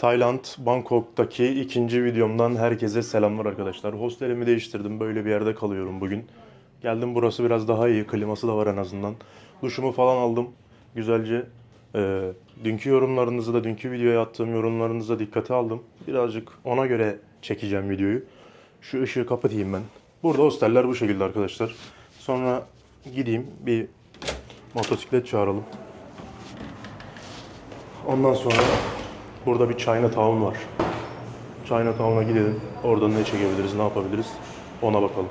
Tayland, Bangkok'taki ikinci videomdan herkese selamlar arkadaşlar. Hostelimi değiştirdim. Böyle bir yerde kalıyorum bugün. Geldim burası biraz daha iyi. Kliması da var en azından. Duşumu falan aldım. Güzelce. Ee, dünkü yorumlarınızı da, dünkü videoya attığım yorumlarınızı da dikkate aldım. Birazcık ona göre çekeceğim videoyu. Şu ışığı kapatayım ben. Burada hosteller bu şekilde arkadaşlar. Sonra gideyim bir motosiklet çağıralım. Ondan sonra burada bir Chinatown var. Chinatown'a gidelim. Oradan ne çekebiliriz, ne yapabiliriz ona bakalım.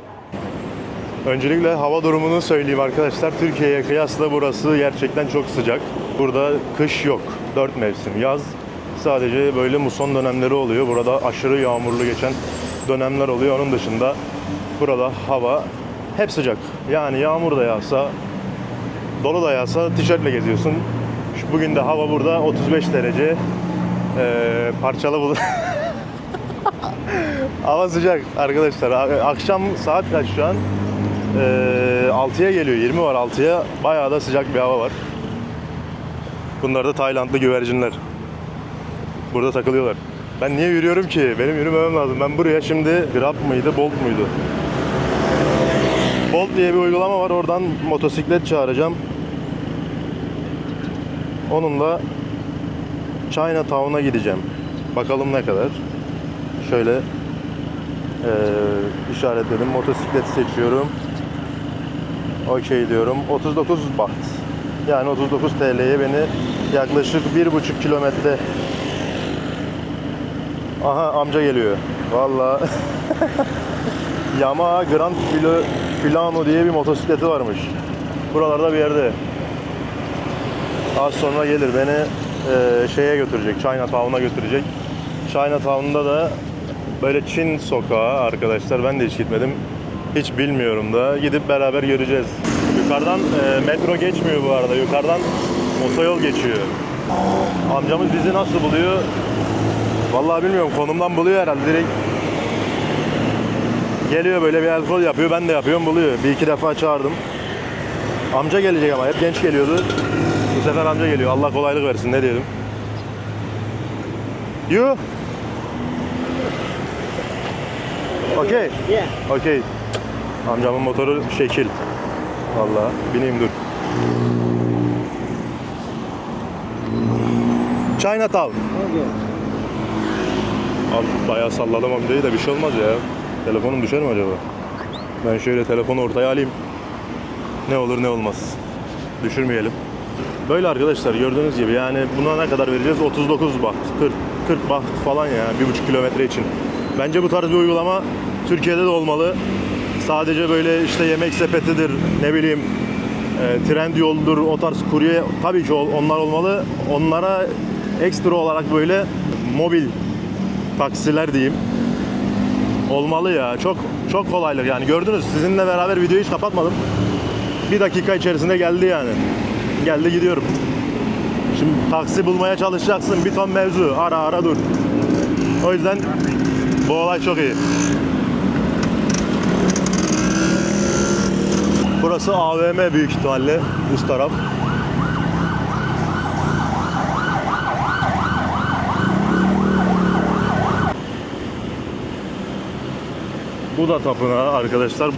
Öncelikle hava durumunu söyleyeyim arkadaşlar. Türkiye'ye kıyasla burası gerçekten çok sıcak. Burada kış yok. Dört mevsim. Yaz sadece böyle muson dönemleri oluyor. Burada aşırı yağmurlu geçen dönemler oluyor. Onun dışında burada hava hep sıcak. Yani yağmur da yağsa, dolu da yağsa tişörtle geziyorsun. Bugün de hava burada 35 derece. Ee, parçalı bulut. hava sıcak arkadaşlar. Akşam saat kaç şu an? Ee, 6'ya geliyor. 20 var 6'ya. Bayağı da sıcak bir hava var. Bunlar da Taylandlı güvercinler. Burada takılıyorlar. Ben niye yürüyorum ki? Benim yürümemem lazım. Ben buraya şimdi Grab mıydı, Bolt muydu? Bolt diye bir uygulama var. Oradan motosiklet çağıracağım. Onunla Chinatown'a gideceğim. Bakalım ne kadar. Şöyle eee işaretledim. Motosiklet seçiyorum. Okey diyorum. 39 baht. Yani 39 TL'ye beni yaklaşık 1,5 kilometre Aha amca geliyor. Vallahi Yamaha Grand Filo, Filano diye bir motosikleti varmış. Buralarda bir yerde. Az sonra gelir beni e, şeye götürecek, Chinatown'a götürecek. Chinatown'da da böyle Çin sokağı arkadaşlar ben de hiç gitmedim. Hiç bilmiyorum da gidip beraber göreceğiz. Yukarıdan e, metro geçmiyor bu arada. Yukarıdan otoyol geçiyor. Amcamız bizi nasıl buluyor? Vallahi bilmiyorum. Konumdan buluyor herhalde. Direkt geliyor böyle bir alkol yapıyor. Ben de yapıyorum buluyor. Bir iki defa çağırdım. Amca gelecek ama hep genç geliyordu. Sefer amca geliyor. Allah kolaylık versin ne diyelim. You? Okay. Yeah. Okay. Amcamın motoru şekil. Vallahi bineyim dur. Chinatown. Okay. Abi bayağı salladım amcayı da bir şey olmaz ya. Telefonum düşer mi acaba? Ben şöyle telefonu ortaya alayım. Ne olur ne olmaz. Düşürmeyelim. Böyle arkadaşlar gördüğünüz gibi yani buna ne kadar vereceğiz? 39 baht, 40, 40 baht falan ya bir buçuk kilometre için. Bence bu tarz bir uygulama Türkiye'de de olmalı. Sadece böyle işte yemek sepetidir, ne bileyim e, trend yoldur, o tarz kurye tabii ki onlar olmalı. Onlara ekstra olarak böyle mobil taksiler diyeyim. Olmalı ya. Çok çok kolaylık yani. Gördünüz sizinle beraber videoyu hiç kapatmadım. Bir dakika içerisinde geldi yani. Geldi gidiyorum. Şimdi taksi bulmaya çalışacaksın. Bir ton mevzu. Ara ara dur. O yüzden bu olay çok iyi. Burası AVM büyük ihtimalle üst taraf. Bu da tapınağı arkadaşlar.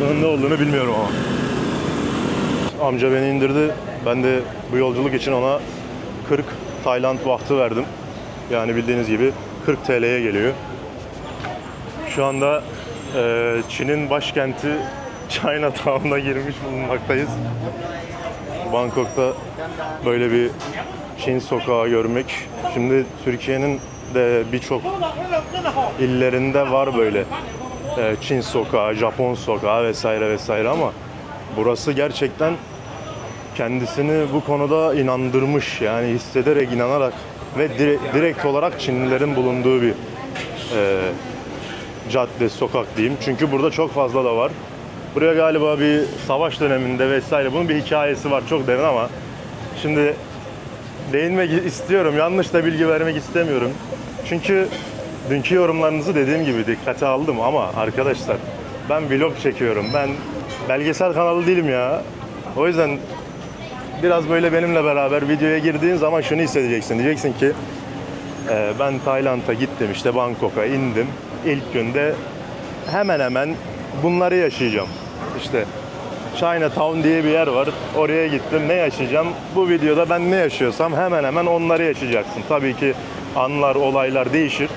Bunun ne olduğunu bilmiyorum ama. Amca beni indirdi. Ben de bu yolculuk için ona 40 Tayland bahtı verdim. Yani bildiğiniz gibi 40 TL'ye geliyor. Şu anda e, Çin'in başkenti Chinatown'a girmiş bulunmaktayız. Bangkok'ta böyle bir Çin sokağı görmek. Şimdi Türkiye'nin de birçok illerinde var böyle e, Çin sokağı, Japon sokağı vesaire vesaire ama burası gerçekten kendisini bu konuda inandırmış yani hissederek inanarak ve dire- direkt olarak Çinlilerin bulunduğu bir e, cadde, sokak diyeyim. Çünkü burada çok fazla da var. Buraya galiba bir savaş döneminde vesaire bunun bir hikayesi var çok derin ama şimdi değinmek istiyorum. Yanlış da bilgi vermek istemiyorum. Çünkü dünkü yorumlarınızı dediğim gibi dikkate aldım ama arkadaşlar ben vlog çekiyorum. Ben belgesel kanalı değilim ya. O yüzden biraz böyle benimle beraber videoya girdiğin zaman şunu hissedeceksin. Diyeceksin ki Ee, ben Tayland'a gittim işte Bangkok'a indim. İlk günde hemen hemen bunları yaşayacağım. İşte Chinatown diye bir yer var. Oraya gittim. Ne yaşayacağım? Bu videoda ben ne yaşıyorsam hemen hemen onları yaşayacaksın. Tabii ki anlar, olaylar değişir.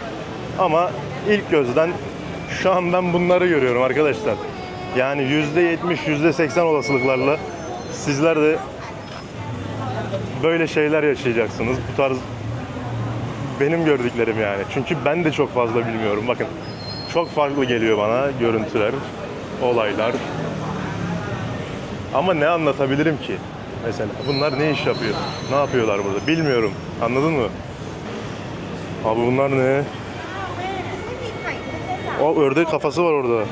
Ama ilk gözden şu an ben bunları görüyorum arkadaşlar. Yani %70, %80 olasılıklarla sizler de böyle şeyler yaşayacaksınız. Bu tarz benim gördüklerim yani. Çünkü ben de çok fazla bilmiyorum. Bakın çok farklı geliyor bana görüntüler, olaylar. Ama ne anlatabilirim ki? Mesela bunlar ne iş yapıyor? Ne yapıyorlar burada? Bilmiyorum. Anladın mı? Abi bunlar ne? O ördek kafası var orada.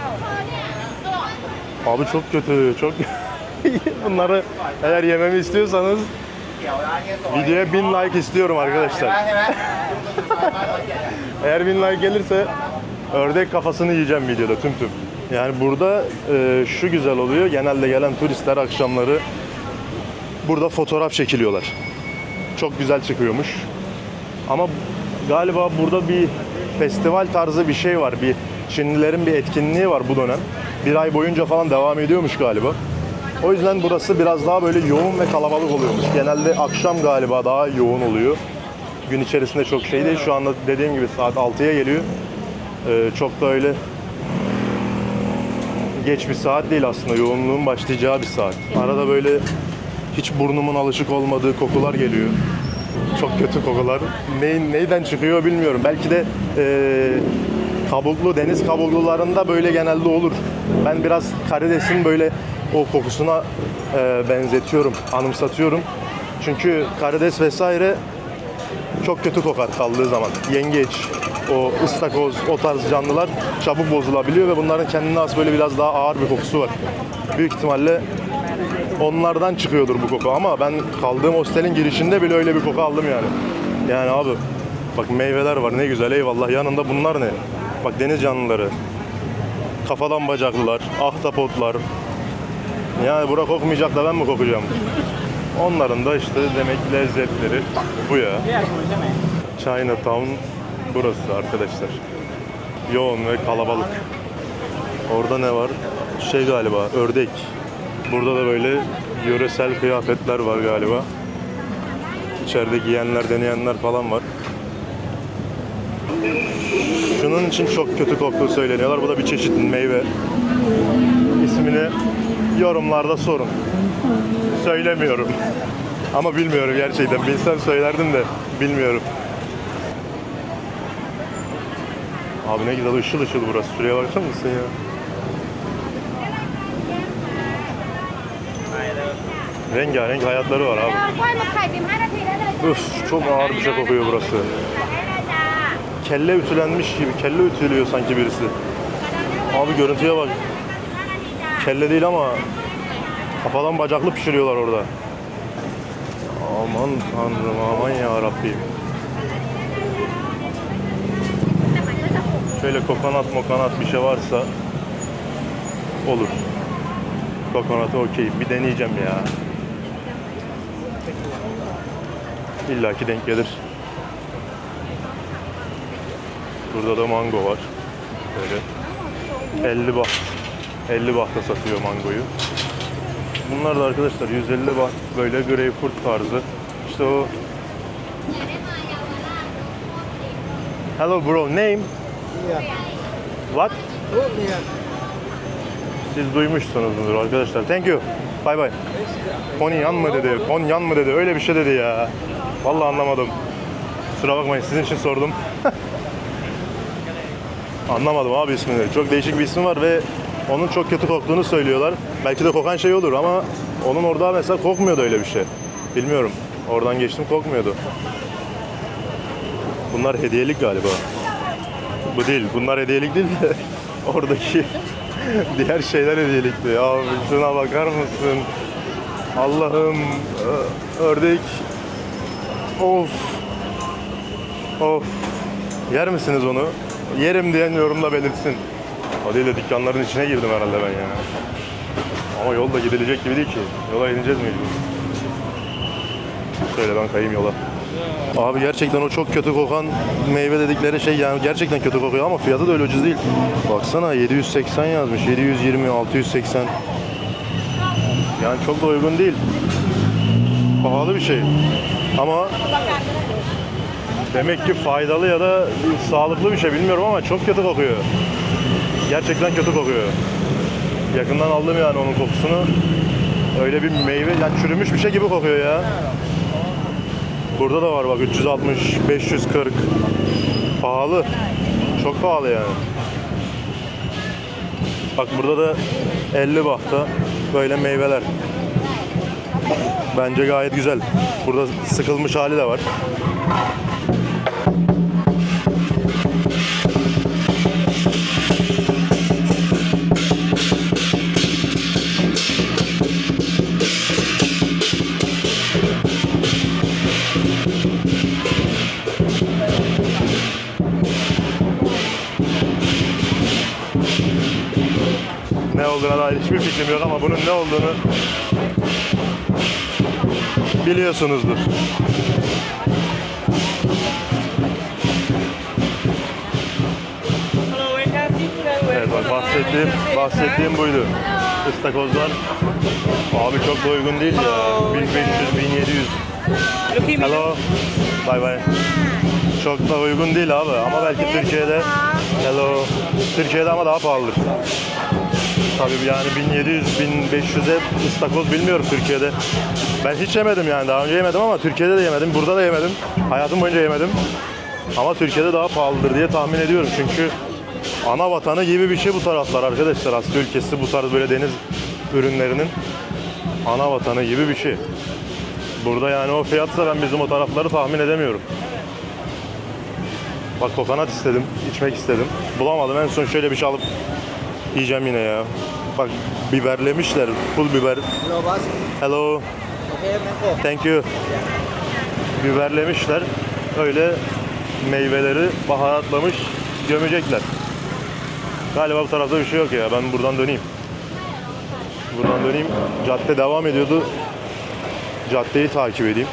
Abi çok kötü, çok Bunları eğer yememi istiyorsanız videoya bin like istiyorum arkadaşlar. Eğer bin like gelirse ördek kafasını yiyeceğim videoda tüm tüm. Yani burada e, şu güzel oluyor. Genelde gelen turistler akşamları burada fotoğraf çekiliyorlar. Çok güzel çıkıyormuş. Ama galiba burada bir festival tarzı bir şey var. Bir Çinlilerin bir etkinliği var bu dönem. Bir ay boyunca falan devam ediyormuş galiba. O yüzden burası biraz daha böyle yoğun ve kalabalık oluyormuş. Genelde akşam galiba daha yoğun oluyor. Gün içerisinde çok şey değil. Şu anda dediğim gibi saat 6'ya geliyor. Ee, çok da öyle geç bir saat değil aslında. Yoğunluğun başlayacağı bir saat. Arada böyle hiç burnumun alışık olmadığı kokular geliyor. Çok kötü kokular. Neyin, neyden çıkıyor bilmiyorum. Belki de eee, kabuklu, deniz kabuklularında böyle genelde olur. Ben biraz karidesin böyle o kokusuna eee, benzetiyorum, anımsatıyorum. Çünkü karides vesaire çok kötü kokar kaldığı zaman. Yengeç, o ıstakoz, o tarz canlılar çabuk bozulabiliyor ve bunların kendine has böyle biraz daha ağır bir kokusu var. Büyük ihtimalle onlardan çıkıyordur bu koku ama ben kaldığım hostelin girişinde bile öyle bir koku aldım yani. Yani abi bak meyveler var ne güzel eyvallah yanında bunlar ne? Bak deniz canlıları, kafadan bacaklılar, ahtapotlar. Yani bura kokmayacak da ben mi kokacağım? Onların da işte demek lezzetleri bu ya. Chinatown burası arkadaşlar. Yoğun ve kalabalık. Orada ne var? Şey galiba ördek. Burada da böyle yöresel kıyafetler var galiba. İçeride giyenler, deneyenler falan var. Şunun için çok kötü koktuğu söyleniyorlar. Bu da bir çeşit meyve. İsmini yorumlarda sorun. Söylemiyorum. Ama bilmiyorum gerçekten. Bilsem söylerdim de bilmiyorum. Abi ne güzel ışıl ışıl burası. Şuraya bakar mısın ya? Rengarenk hayatları var abi. Üf çok ağır bir şey kokuyor burası. Kelle ütülenmiş gibi. Kelle ütülüyor sanki birisi. Abi görüntüye bak kelle değil ama kafadan bacaklı pişiriyorlar orada. Aman tanrım aman ya Rabbim. Şöyle kokonat mokonat bir şey varsa olur. Kokonatı okey. Bir deneyeceğim ya. İlla ki denk gelir. Burada da mango var. Böyle. 50 baht. 50 bahta satıyor mangoyu. Bunlar da arkadaşlar 150 baht böyle greyfurt tarzı. İşte o Hello bro, name? What? Siz duymuşsunuzdur arkadaşlar. Thank you. Bye bye. Konyan mı dedi? Konyan mı dedi? Öyle bir şey dedi ya. Vallahi anlamadım. Kusura bakmayın sizin için sordum. Anlamadım abi ismini. Çok değişik bir ismi var ve onun çok kötü koktuğunu söylüyorlar. Belki de kokan şey olur ama onun orada mesela kokmuyordu öyle bir şey. Bilmiyorum. Oradan geçtim kokmuyordu. Bunlar hediyelik galiba. Bu değil. Bunlar hediyelik değil de oradaki diğer şeyler hediyelikti. Abi şuna bakar mısın? Allah'ım ördek. Of. Of. Yer misiniz onu? Yerim diyen yorumda belirtsin. De dükkanların içine girdim herhalde ben ya. Ama yol da gidilecek gibi değil ki. Yola ineceğiz mecbur. Şöyle ben kayayım yola. Abi gerçekten o çok kötü kokan meyve dedikleri şey yani gerçekten kötü kokuyor ama fiyatı da öyle ucuz değil. Baksana 780 yazmış. 720, 680. Yani çok da uygun değil. Pahalı bir şey. Ama demek ki faydalı ya da sağlıklı bir şey bilmiyorum ama çok kötü kokuyor. Gerçekten kötü kokuyor. Yakından aldım yani onun kokusunu. Öyle bir meyve, yani çürümüş bir şey gibi kokuyor ya. Burada da var bak 360, 540. Pahalı. Çok pahalı yani. Bak burada da 50 bahta böyle meyveler. Bence gayet güzel. Burada sıkılmış hali de var. Olduğuna dair hiçbir fikrim yok ama bunun ne olduğunu biliyorsunuzdur. Evet bak bahsettiğim, bahsettiğim buydu. Istakozlar abi çok da uygun değil ya. 1500, 1700. Hello. Bye bye. Çok da uygun değil abi ama belki Türkiye'de Hello. Türkiye'de ama daha pahalıdır. Tabii yani 1700 1500'e ıstakoz bilmiyorum Türkiye'de. Ben hiç yemedim yani daha önce yemedim ama Türkiye'de de yemedim. Burada da yemedim. Hayatım boyunca yemedim. Ama Türkiye'de daha pahalıdır diye tahmin ediyorum. Çünkü ana vatanı gibi bir şey bu taraflar arkadaşlar. Asya ülkesi bu tarz böyle deniz ürünlerinin ana vatanı gibi bir şey. Burada yani o fiyatsa ben bizim o tarafları tahmin edemiyorum. Bak kokonat istedim, içmek istedim. Bulamadım. En son şöyle bir şey alıp yiyeceğim yine ya. Bak biberlemişler, pul biber. Hello, boss. Hello, Okay, mango. thank you. Biberlemişler. Öyle meyveleri baharatlamış, gömecekler. Galiba bu tarafta bir şey yok ya. Ben buradan döneyim. Buradan döneyim. Cadde devam ediyordu. Caddeyi takip edeyim.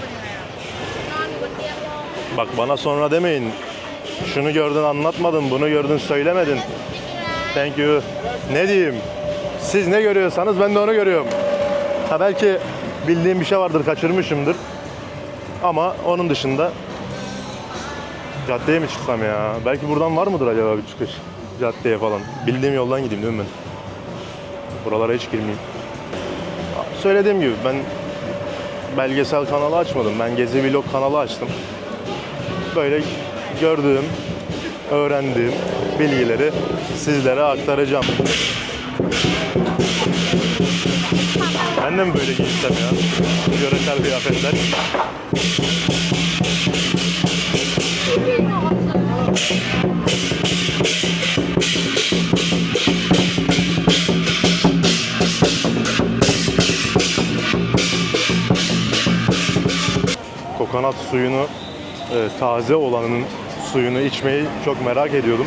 Bak bana sonra demeyin. Şunu gördün anlatmadın, bunu gördün söylemedin. Thank you. Ne diyeyim? Siz ne görüyorsanız ben de onu görüyorum. Ha belki bildiğim bir şey vardır, kaçırmışımdır. Ama onun dışında caddeye mi çıksam ya? Belki buradan var mıdır acaba bir çıkış? Caddeye falan. Bildiğim yoldan gideyim değil mi ben? Buralara hiç girmeyeyim. Söylediğim gibi ben belgesel kanalı açmadım. Ben gezi vlog kanalı açtım. Böyle gördüğüm, öğrendiğim bilgileri sizlere aktaracağım. Ben de mi böyle giysem ya? Yöresel kıyafetler. Kokonat suyunu, e, taze olanının suyunu içmeyi çok merak ediyordum.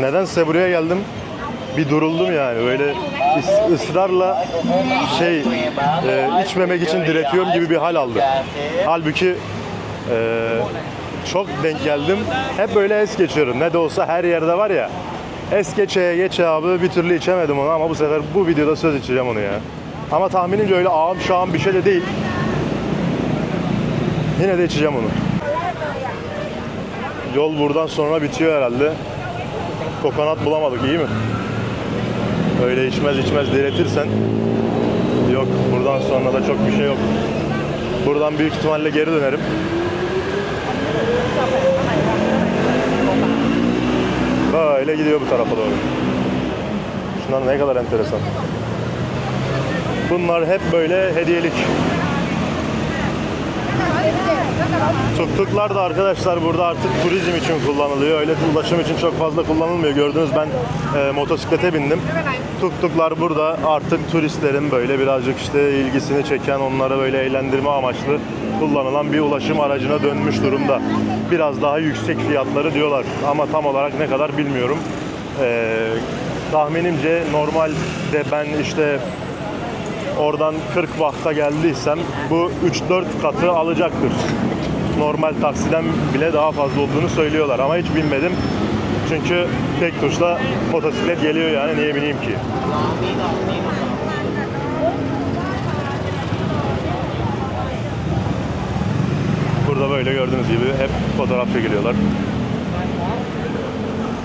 Nedense buraya geldim. Bir duruldum yani. Böyle ısrarla şey e, içmemek için diretiyorum gibi bir hal aldı. Halbuki e, çok denk geldim. Hep böyle es geçiyorum. Ne de olsa her yerde var ya. Es geçe abi bir türlü içemedim onu ama bu sefer bu videoda söz içeceğim onu ya. Ama tahminimce öyle ağam şağım bir şey de değil. Yine de içeceğim onu. Yol buradan sonra bitiyor herhalde. Kokonat bulamadık iyi mi? Öyle içmez içmez diretirsen yok buradan sonra da çok bir şey yok. Buradan büyük ihtimalle geri dönerim. Böyle gidiyor bu tarafa doğru. Şunlar ne kadar enteresan. Bunlar hep böyle hediyelik. Tuk-tuklar da arkadaşlar burada artık turizm için kullanılıyor. Öyle ulaşım için çok fazla kullanılmıyor. Gördünüz ben e, motosiklete bindim. Tuk-tuklar burada artık turistlerin böyle birazcık işte ilgisini çeken, onları böyle eğlendirme amaçlı kullanılan bir ulaşım aracına dönmüş durumda. Biraz daha yüksek fiyatları diyorlar ama tam olarak ne kadar bilmiyorum. E, tahminimce normalde ben işte oradan 40 vakta geldiysem bu 3-4 katı alacaktır. Normal taksiden bile daha fazla olduğunu söylüyorlar ama hiç binmedim. Çünkü tek tuşla motosiklet geliyor yani niye bineyim ki? Burada böyle gördüğünüz gibi hep fotoğraf çekiliyorlar.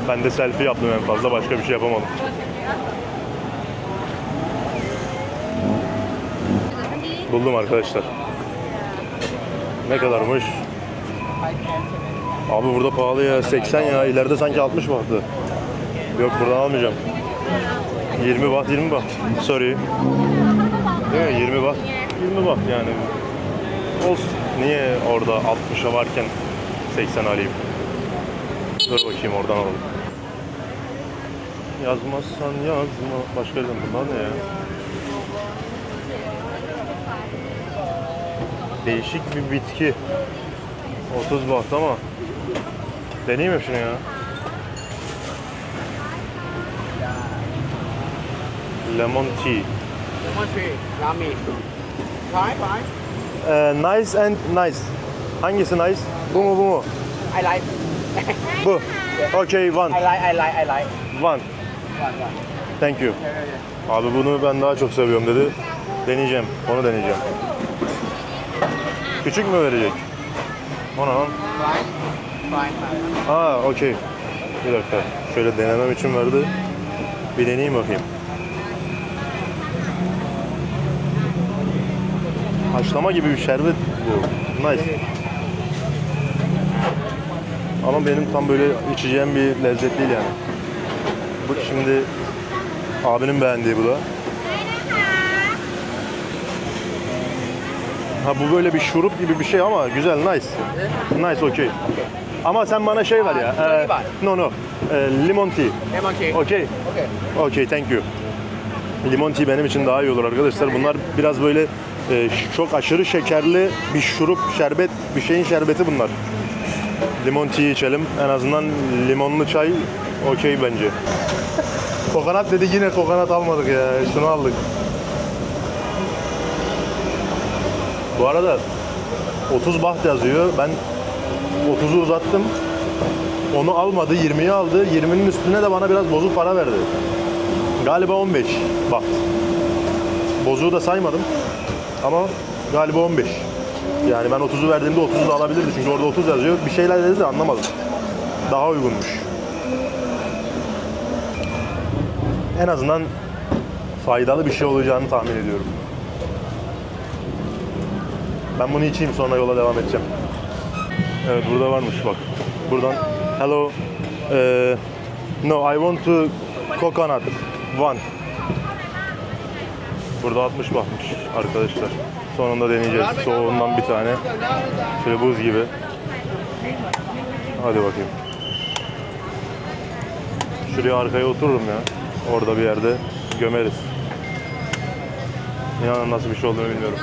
Ben de selfie yaptım en fazla başka bir şey yapamadım. Buldum arkadaşlar. Ne kadarmış? Abi burada pahalı ya 80 ya ileride sanki 60 bahtı. Yok buradan almayacağım. 20 baht 20 baht. Sorry. Değil mi? 20 baht. 20 baht yani. Olsun. Niye orada 60'a varken 80 alayım? Dur bakayım oradan alalım. Yazmazsan yazma. Başka yerden bunlar ne ya? Değişik bir bitki. 30 baht ama deneyeyim mi şunu ya? Lemon tea. Lemon tree, Rami. Try, try. Ee, nice and nice. Hangisi nice? Bu mu bu mu? I like. Bu. Okay, one. I like. I like. I like. One. One, one. Thank you. Abi bunu ben daha çok seviyorum dedi. Deneyeceğim. Onu deneyeceğim. Küçük mü verecek? O ne lan? Aa okey. Bir dakika. Şöyle denemem için verdi. Bir deneyeyim bakayım. Haşlama gibi bir şerbet bu. Nice. Ama benim tam böyle içeceğim bir lezzet değil yani. Bu şimdi abinin beğendiği bu da. Ha bu böyle bir şurup gibi bir şey ama güzel, nice. Nice, okey. Ama sen bana şey ver ya. Aa, e, no no. E, limon tea. Lemon tree. Okey. Okay. Okey, thank you. Limon tea benim için daha iyi olur arkadaşlar. Bunlar biraz böyle e, çok aşırı şekerli bir şurup, şerbet, bir şeyin şerbeti bunlar. Limon tea içelim. En azından limonlu çay okey bence. Kokonat dedi yine kokonat almadık ya. Şunu aldık. Bu arada 30 baht yazıyor. Ben 30'u uzattım. Onu almadı, 20'yi aldı. 20'nin üstüne de bana biraz bozuk para verdi. Galiba 15 baht. Bozuğu da saymadım. Ama galiba 15. Yani ben 30'u verdiğimde 30'u da alabilirdi. Çünkü orada 30 yazıyor. Bir şeyler dedi de anlamadım. Daha uygunmuş. En azından faydalı bir şey olacağını tahmin ediyorum. Ben bunu içeyim sonra yola devam edeceğim. Evet burada varmış bak. Buradan hello. Ee, no I want to coconut one. Burada 60 bakmış arkadaşlar. Sonunda deneyeceğiz. Soğuğundan bir tane. Şöyle buz gibi. Hadi bakayım. Şuraya arkaya otururum ya. Orada bir yerde gömeriz. İnanın nasıl bir şey olduğunu bilmiyorum.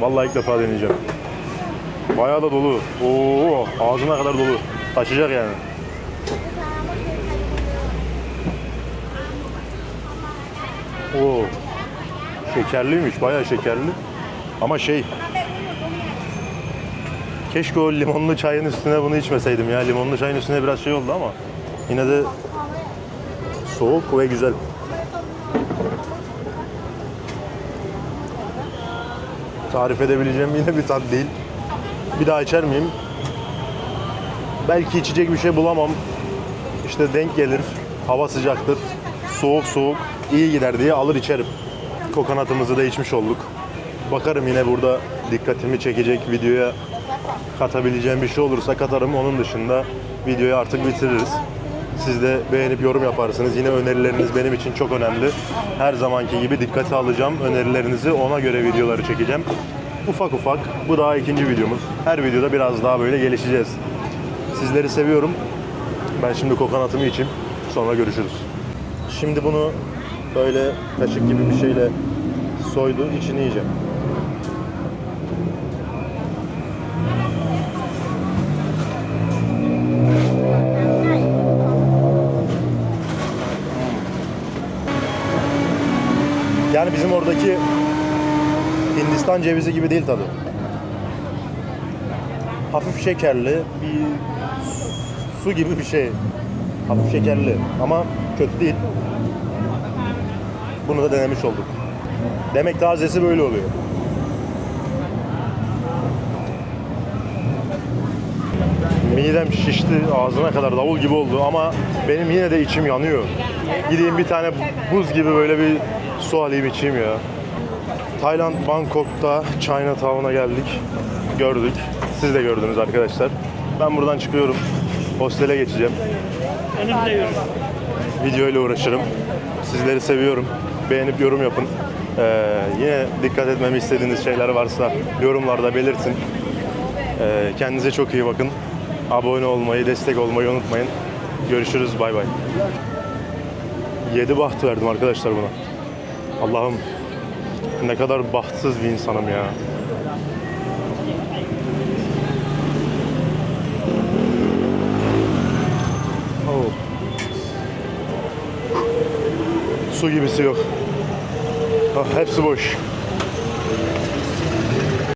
Vallahi ilk defa deneyeceğim. Bayağı da dolu. Oo, ağzına kadar dolu. Taşıyacak yani. Oo. Şekerliymiş, bayağı şekerli. Ama şey Keşke o limonlu çayın üstüne bunu içmeseydim ya. Limonlu çayın üstüne biraz şey oldu ama yine de soğuk ve güzel. Tarif edebileceğim yine bir tat değil. Bir daha içer miyim? Belki içecek bir şey bulamam. İşte denk gelir. Hava sıcaktır. Soğuk soğuk iyi gider diye alır içerim. Kokonatımızı da içmiş olduk. Bakarım yine burada dikkatimi çekecek videoya katabileceğim bir şey olursa katarım. Onun dışında videoyu artık bitiririz. Siz de beğenip yorum yaparsınız. Yine önerileriniz benim için çok önemli. Her zamanki gibi dikkate alacağım önerilerinizi. Ona göre videoları çekeceğim. Ufak ufak. Bu daha ikinci videomuz. Her videoda biraz daha böyle gelişeceğiz. Sizleri seviyorum. Ben şimdi kokonatımı içeyim. Sonra görüşürüz. Şimdi bunu böyle kaşık gibi bir şeyle soydu. içini yiyeceğim. Yani bizim oradaki Hindistan cevizi gibi değil tadı. hafif şekerli bir su gibi bir şey. Hafif şekerli ama kötü değil. Bunu da denemiş olduk. Demek tazesi böyle oluyor. Midem şişti, ağzına kadar davul gibi oldu ama benim yine de içim yanıyor. Gideyim bir tane buz gibi böyle bir su alayım içeyim ya. Tayland Bangkok'ta Chinatown'a geldik. Gördük. Siz de gördünüz arkadaşlar. Ben buradan çıkıyorum. Hostele geçeceğim. Video ile uğraşırım. Sizleri seviyorum. Beğenip yorum yapın. Ee, yine dikkat etmemi istediğiniz şeyler varsa yorumlarda belirtin. Ee, kendinize çok iyi bakın. Abone olmayı, destek olmayı unutmayın. Görüşürüz. Bay bay. 7 baht verdim arkadaşlar buna. Allah'ım ne kadar bahtsız bir insanım ya. Oh. Su gibisi yok. Ah, hepsi boş.